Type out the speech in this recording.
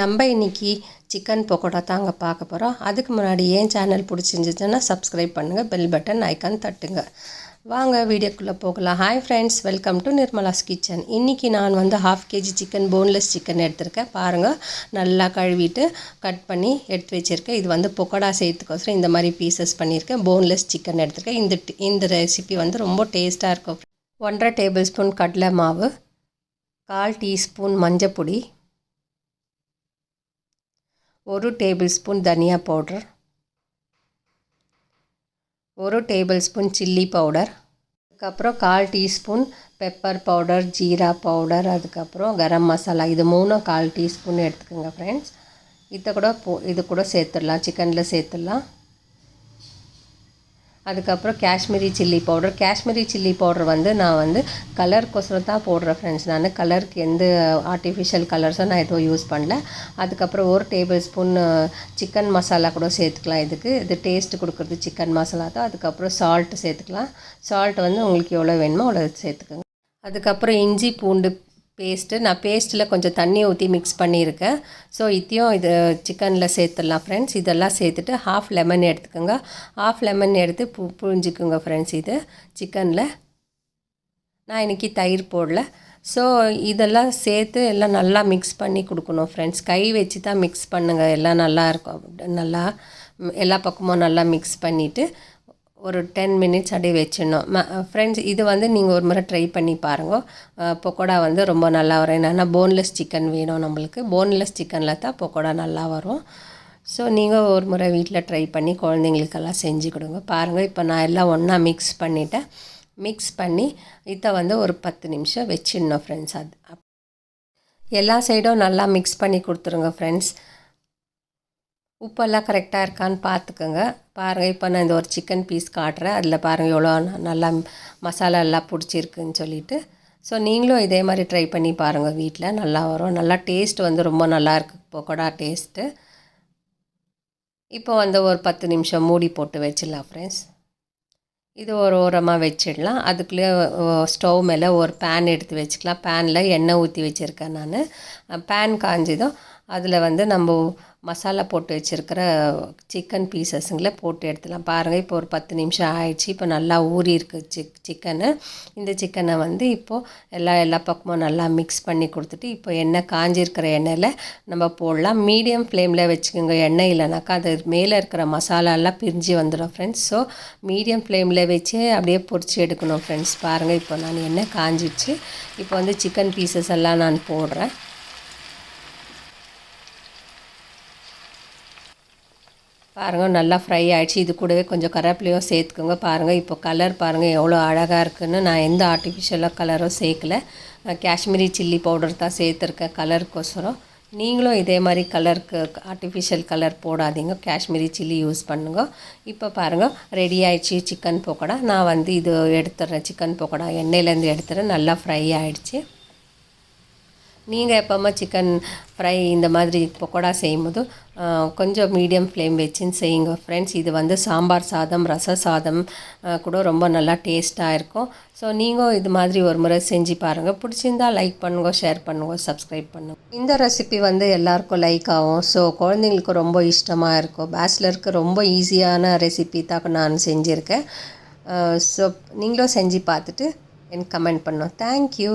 நம்ம இன்னைக்கு சிக்கன் பக்கோடா தாங்க பார்க்க போகிறோம் அதுக்கு முன்னாடி ஏன் சேனல் பிடிச்சிருந்துச்சுன்னா சப்ஸ்கிரைப் பண்ணுங்கள் பெல் பட்டன் ஐக்கான் தட்டுங்க. வாங்க வீடியோக்குள்ளே போகலாம். Hi friends welcome to Nirmala's kitchen இன்றைக்கி நான் வந்து half KG chicken boneless chicken எடுத்திருக்கேன். பாருங்கள் நல்லா கழுவிட்டு கட் பண்ணி எடுத்து வச்சுருக்கேன். இது வந்து பக்கோடா செய்யறதுக்கோசரம் இந்த மாதிரி பீசஸ் பண்ணியிருக்கேன். போன்லெஸ் சிக்கன் எடுத்திருக்கேன். இந்த இந்த ரெசிபி வந்து ரொம்ப டேஸ்ட்டாக இருக்கும். ஒன்றரை டேபிள் ஸ்பூன் கடலை மாவு கால் டீஸ்பூன் மஞ்சப்பொடி ஒரு டேபிள் ஸ்பூன் தனியா பவுடர். ஒரு டேபிள் ஸ்பூன் சில்லி பவுடர். அதுக்கப்புறம் கால் teaspoon pepper powder jeera powder அதுக்கப்புறம் கரம் மசாலா. இது மூணும் கால் டீஸ்பூன் எடுத்துக்கோங்க ஃப்ரெண்ட்ஸ் இதை கூட போ இது கூட சேர்த்துடலாம். சிக்கனில் சேர்த்துடலாம். அதுக்கப்புறம் Kashmiri chilli powder. Kashmiri chilli powder வந்து நான் வந்து கலருக்கோசரம் தான் போடுறேன் ஃப்ரெண்ட்ஸ் நான் கலருக்கு எந்த ஆர்டிஃபிஷியல் கலர்ஸும் நான் எதுவும் யூஸ் பண்ணல. அதுக்கப்புறம் ஒரு டேபிள் ஸ்பூன் சிக்கன் மசாலா கூட சேர்த்துக்கலாம் இதுக்கு. இது டேஸ்ட்டு கொடுக்குறது சிக்கன் மசாலா தான். அதுக்கப்புறம் சால்ட்டு சேர்த்துக்கலாம். சால்ட் வந்து உங்களுக்கு எவ்வளோ வேணுமோ அவ்வளோ சேர்த்துக்கோங்க. அதுக்கப்புறம் இஞ்சி பூண்டு பேஸ்ட்டு. நான் பேஸ்ட்டில் கொஞ்சம் தண்ணி ஊற்றி மிக்ஸ் பண்ணியிருக்கேன். ஸோ இத்தையும் இது சிக்கனில் சேர்த்துடலாம் ஃப்ரெண்ட்ஸ் இதெல்லாம் சேர்த்துட்டு ஹாஃப் லெமன் எடுத்துக்கோங்க. ஹாஃப் லெமன் எடுத்து பு புழிஞ்சிக்கோங்க ஃப்ரெண்ட்ஸ் இது சிக்கனில் நான் இன்றைக்கி தயிர் போடல. ஸோ இதெல்லாம் சேர்த்து எல்லாம் நல்லா மிக்ஸ் பண்ணி கொடுக்கணும் ஃப்ரெண்ட்ஸ் கை வச்சு தான் மிக்ஸ் பண்ணுங்கள் எல்லாம் நல்லா இருக்கும். நல்லா எல்லா பக்கமும் நல்லா மிக்ஸ் பண்ணிவிட்டு ஒரு டென் மினிட்ஸ் அப்படியே வச்சிடணும். ம ஃப்ரெண்ட்ஸ் இது வந்து நீங்கள் ஒரு முறை ட்ரை பண்ணி பாருங்க. பக்கோடா வந்து ரொம்ப நல்லா வரும். என்னென்னா போன்லெஸ் சிக்கன் வேணும் நம்மளுக்கு. போன்லெஸ் சிக்கனில் தான் பக்கோடா நல்லா வரும். ஸோ நீங்கள் ஒரு முறை வீட்டில் ட்ரை பண்ணி குழந்தைங்களுக்கெல்லாம் செஞ்சு கொடுங்க. பாருங்கள் இப்போ நான் எல்லாம் ஒன்றா மிக்ஸ் பண்ணிவிட்டேன் மிக்ஸ் பண்ணி இதை வந்து ஒரு பத்து நிமிஷம் வச்சிடணும் ஃப்ரெண்ட்ஸ் அது எல்லா சைடும் நல்லா மிக்ஸ் பண்ணி கொடுத்துருங்க ஃப்ரெண்ட்ஸ் உப்பெல்லாம் கரெக்டாக இருக்கான்னு பார்த்துக்கோங்க. பாருங்கள் இப்போ நான் இந்த ஒரு சிக்கன் பீஸ் காட்டுறேன். அதில் பாருங்கள் எவ்வளோ நல்லா மசாலா எல்லாம் பிடிச்சிருக்குன்னு சொல்லிட்டு. ஸோ நீங்களும் இதே மாதிரி ட்ரை பண்ணி பாருங்கள் வீட்டில் நல்லா வரும். நல்லா டேஸ்ட் வந்து ரொம்ப நல்லாயிருக்கு பக்கோடா டேஸ்ட்டு இப்போ வந்து ஒரு பத்து நிமிஷம் மூடி போட்டு வச்சிடலாம் ஃப்ரெண்ட்ஸ் இது ஒரு ஓரமாக வச்சிடலாம். அதுக்குள்ளே ஸ்டவ் மேலே ஒரு பேன் எடுத்து வச்சுக்கலாம். பேனில் எண்ணெய் ஊற்றி வச்சுருக்கேன் நான். பேன் காஞ்சதும் அதில் வந்து நம்ம மசாலா போட்டு வச்சுருக்கிற சிக்கன் பீசஸுங்களை போட்டு எடுத்துலாம் பாருங்கள் இப்போ ஒரு பத்து நிமிஷம் ஆயிடுச்சு. இப்போ நல்லா ஊறி இருக்கு சிக் சிக்கனு இந்த சிக்கனை வந்து இப்போது எல்லா எல்லா பக்கமும் நல்லா மிக்ஸ் பண்ணி கொடுத்துட்டு இப்போ எண்ணெய் காஞ்சிருக்கிற எண்ணெயில் நம்ம போடலாம். மீடியம் ஃப்ளேமில் வச்சுக்கோங்க. எண்ணெய் இல்லைனாக்கா அது மேலே இருக்கிற மசாலாலாம் பிரிஞ்சு வந்துடும் ஃப்ரெண்ட்ஸ் ஸோ மீடியம் ஃப்ளேமில் வச்சு அப்படியே பொரிச்சு எடுக்கணும் ஃப்ரெண்ட்ஸ் பாருங்கள் இப்போ நான் எண்ணெய் காஞ்சிடுச்சு இப்போ வந்து சிக்கன் பீசஸ் எல்லாம் நான் போடுறேன். பாருங்கள் நல்லா ஃப்ரை ஆகிடுச்சு இது கூடவே கொஞ்சம் கருவேப்பிலையும் சேர்த்துக்கோங்க பாருங்கள் இப்போ கலர் பாருங்கள் எவ்வளோ அழகாக இருக்குன்னு. நான் எந்த ஆர்டிஃபிஷியலாக கலரும் சேர்க்கல. காஷ்மீரி சில்லி பவுடர் தான் சேர்த்துருக்கேன் கலருக்கோசரம் நீங்களும் இதே மாதிரி கலருக்கு ஆர்டிஃபிஷியல் கலர் போடாதீங்க. காஷ்மீரி சில்லி யூஸ் பண்ணுங்க. இப்போ பாருங்கள் ரெடி ஆயிடுச்சு சிக்கன் பக்கோடா. நான் வந்து இது எடுத்துடுறேன். சிக்கன் பக்கோடா. எண்ணெயிலேருந்து எடுத்துகிறேன் நல்லா ஃப்ரை ஆகிடுச்சு நீங்கள் எப்போவுமே சிக்கன் ஃப்ரை இந்த மாதிரி பக்கோடா செய்யும்போது கொஞ்சம் மீடியம் ஃப்ளேம் வச்சுன்னு செய்யுங்க ஃப்ரெண்ட்ஸ் இது வந்து சாம்பார் சாதம் ரச சாதம் கூட ரொம்ப நல்லா டேஸ்ட்டாக இருக்கும். ஸோ நீங்கள் இது மாதிரி ஒரு முறை செஞ்சு பாருங்கள் பிடிச்சிருந்தா லைக் பண்ணுங்க ஷேர் பண்ணுங்க சப்ஸ்கிரைப் பண்ணுங்க. இந்த ரெசிபி வந்து எல்லாருக்கும் லைக் ஆகும். ஸோ குழந்தைங்களுக்கு ரொம்ப இஷ்டமாக இருக்கும். பேச்சுலருக்கு ரொம்ப ஈஸியான ரெசிபி தான் நான் செஞ்சுருக்கேன். ஸோ நீங்களும் செஞ்சு பார்த்துட்டு எனக்கு கமெண்ட் பண்ணோம் தேங்க்யூ